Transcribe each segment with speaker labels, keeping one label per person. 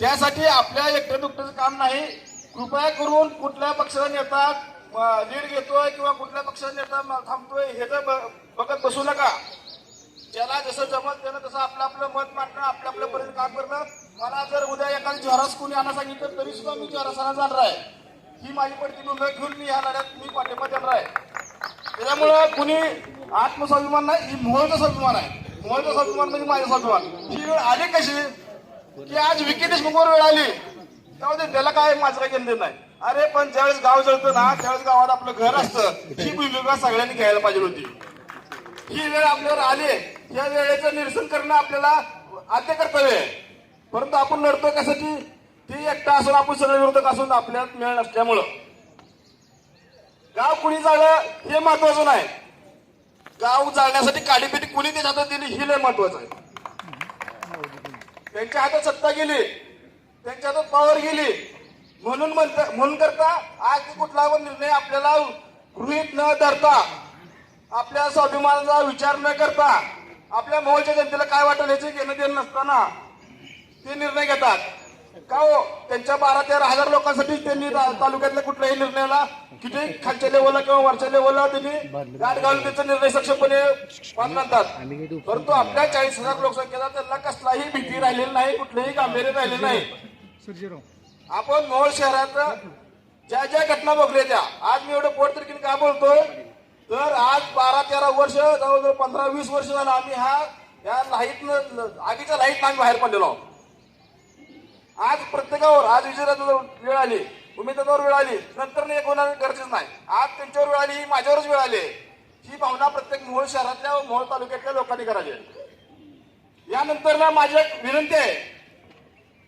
Speaker 1: त्यासाठी आपल्या एकट्या दुकट्याचं काम नाही. कृपया करून कुठल्या पक्षाचा नेता लीड घेतोय किंवा कुठल्या पक्षाचा नेता थांबतोय हे तर ब- बघत बसू नका. ज्याला जसं जमत त्यानं तसं आपलं आपलं मत मांडणं आपल्या आपल्यापर्यंत काम करणं. मला जर उद्या एखादी जोरास कोणी आणा सांगितलं तरी सुद्धा मी जोरासाना जाणार आहे. ही माझी पडती भूमिका घेऊन मी ह्या लढ्यात मी पाठिंबा देणार आहे. त्याच्यामुळं कुणी आत्मस्वाभिमान नाही ही मोहळचा स्वाभिमान आहे. मोहळचा स्वाभिमान म्हणजे माझा स्वाभिमान. ही वेळ आली कशी? की आज विकी देशमुखवर वेळ आली. त्यामध्ये त्याला काय माझं काही घेणं नाही. अरे पण ज्यावेळेस गाव जळतं ना त्यावेळेस गावात आपलं घर असतं. ही भूमिका सगळ्यांनी घ्यायला पाहिजे होती. ही वेळ आपल्यावर आली या वेळेचं निरसन करणं आपल्याला आद्य कर्तव्य आहे. परंतु आपण लढतोय कशाची ती एकटा असून आपण सगळे विरोधक असून आपल्यात मिळ नसल्यामुळं. गाव कुणी जाळलं हे महत्वाचं नाही. गाव जाळण्यासाठी काडीपेटी कुणी ते हातात दिली ही लय महत्वाचं आहे. त्यांच्या हातात सत्ता गेली. त्यांच्या हातात पॉवर गेली. म्हणून म्हणता म्हणून करता आज कुठला पण निर्णय आपल्याला गृहीत न धरता आपल्या स्वाभिमानाचा विचार न करता आपल्या मोहच्या जनतेला काय वाटेल याचे घेणं देणं नसताना ते निर्णय घेतात. का हो? त्यांच्या बारा तेरा हजार लोकांसाठी त्यांनी तालुक्यातल्या कुठल्याही निर्णयाला किती खालच्या लेवलला किंवा वरच्या लेवलला त्यांनी गाठ घालून त्याचा निर्णय सक्षमपणे मानतात परंतु आपल्या चाळीस हजार लोकसंख्येला त्यांना कसलाही भीती राहिलेली नाही कुठलेही गांभीर्य राहिलेलं नाही. आपण मोहोळ शहरात ज्या ज्या घटना बघल्या त्या आज मी एवढं पोट तरी काय बोलतोय? तर आज बारा तेरा वर्ष जवळजवळ पंधरा वीस वर्ष झालं आम्ही हा या लाइट आगीच्या लाइट आम्ही बाहेर पडलेलो आहोत. आज प्रत्येकावर आज विजयाला वेळ आली. उमेदवार वेळ आली नंतर एक होणार गरजेच नाही. आज त्यांच्यावर वेळ आली ही माझ्यावरच वेळ आली. ही भावना प्रत्येक मोहोळ शहरातल्या व मोहोळ तालुक्यातल्या लोकांनी करावी यानंतर ना माझी एक विनंती आहे.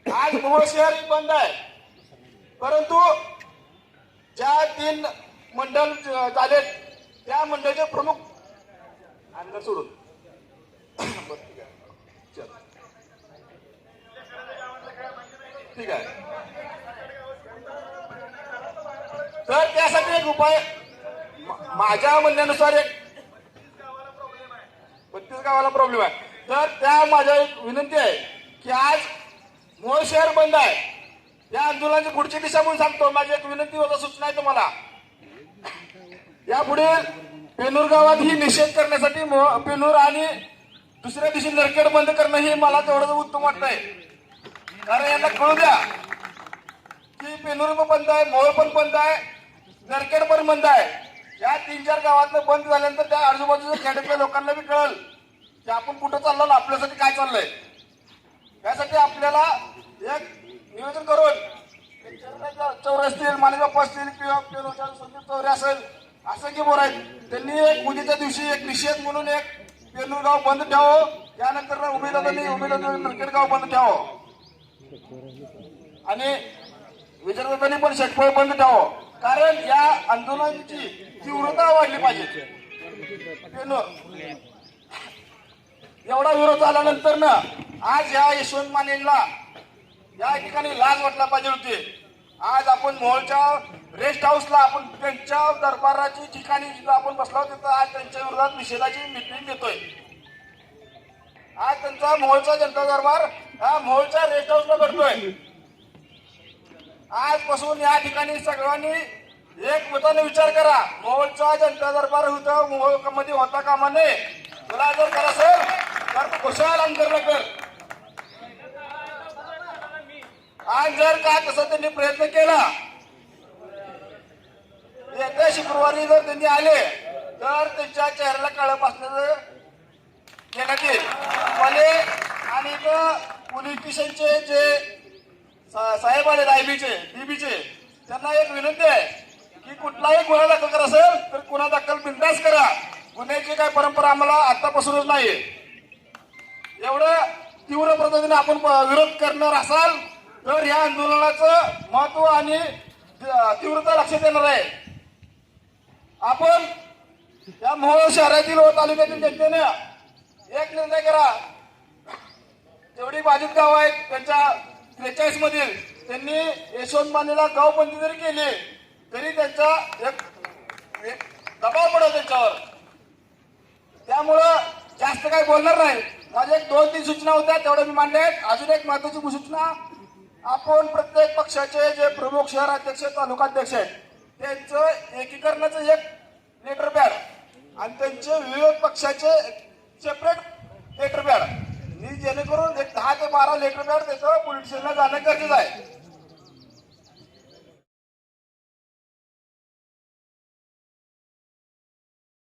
Speaker 1: आज मोहोळ शहर बंद आहे. परंतु ज्या तीन मंडळ झालेत त्या मंडळाचे प्रमुख अंदर सोडून बरं, ठीक आहे. चल. ठीक आहे तर त्यासाठी एक उपाय. माझ्या म्हणण्यानुसार एक बत्तीस गावाला प्रॉब्लेम आहे. तर त्या माझ्या एक विनंती आहे की आज मोहोळ शहर बंद आहे. या आंदोलनाची पुढची दिशा म्हणून सांगतो. माझी एक विनंती होता सूचना आहे तुम्हाला. यापुढे पेनूर गावात ही निषेध करण्यासाठी पेनूर आणि दुसऱ्या दिवशी नरकेड बंद करणं हे मला तेवढं उत्तम वाटतंय. कारण यांना कळू द्या की पेनूर पण बंद आहे मोहोळ पण बंद आहे. नरकेड पण बंद आहे. या तीन चार गावातलं बंद झाल्यानंतर त्या आजूबाजूच्या खेड्यातल्या लोकांना बी कळल की आपण कुठं चाललो आपल्यासाठी काय चाललंय. त्यासाठी आपल्याला एक नियोजन करून चौरे असतील माणिकबाप्पा असतील संदीप चौरे असेल असं की बोर आहेत त्यांनी एक उद्याच्या दिवशी एक निषेध म्हणून एक पेनूर गाव बंद ठेवावं. त्यानंतर उमेदवारांनी उमेदवार नरकेड गाव बंद ठेवावं. आणि विचारदानी पण शेतफळ बंद ठेवावं. कारण या आंदोलनाची तीव्रता वाढली पाहिजे. एवढा विरोध झाल्यानंतर ना आज या यशवंत मानेला या ठिकाणी लाज वाटला पाहिजे होती. आज आपण मोहोळच्या रेस्ट हाऊसला आपण त्यांच्या दरबाराची ठिकाणी जिथं आपण बसलो होतो तिथं आज त्यांच्या विरोधात निषेधाची मिटिंग घेतोय. आज त्यांचा मोहोळचा जनता दरबार हा मोहोळच्या रेस्ट हाऊसला भरतोय आजपासून या ठिकाणी सगळ्यांनी एक मताने विचार करा. मोहोळचा जनता दरबार होता मोहोळमध्ये होता कामा नये तुला जर करा सर. तर खुशाल आंदोलन कर आज जर का कसं त्यांनी प्रयत्न केला येत्या शुक्रवारी जर त्यांनी आले तर त्यांच्या चेहऱ्याला कळप असल्याचं घेण्यात येईल. आणि पोलिटिशियनचे जे साहेब आले आयबीचे डीबीचे त्यांना एक विनंती आहे की कुठलाही गुन्हा दाखल करा असेल तर गुन्हा दाखल बिंदास करा. गुन्ह्याची काय परंपरा आम्हाला आतापासूनच नाही एवढं तीव्र पद्धतीने आपण विरोध करणार असाल तर या आंदोलनाचं महत्त्व आणि तीव्रता लक्षात येणार आहे. आपण या मोहोळ शहरातील व तालुक्यातील जनतेने एक निर्णय करा. जेवढी बाधित गाव आहेत त्यांच्या त्रेचाळीस मधील त्यांनी यशवंत मानेला गावबंदी जरी केली तरी त्यांचा एक एक दबाव पडला त्यांच्यावर. त्यामुळं जास्त काही बोलणार नाही. माझ्या एक दोन तीन सूचना होत्या तेवढ्या मी मांडल्या आहेत. अजून एक महत्वाची सूचना आपण प्रत्येक पक्षाचे जे प्रमुख शहर अध्यक्ष तालुकाध्यक्ष आहेत त्यांचं एकीकरणाचं एक लेटर पॅड आणि त्यांचे विरोध पक्षाचे सेपरेट लेटर पॅड मी जेणेकरून एक दहा ते बारा लेटर पॅड त्याचं पोलीस स्टेशनला जाणं गरजेचं आहे.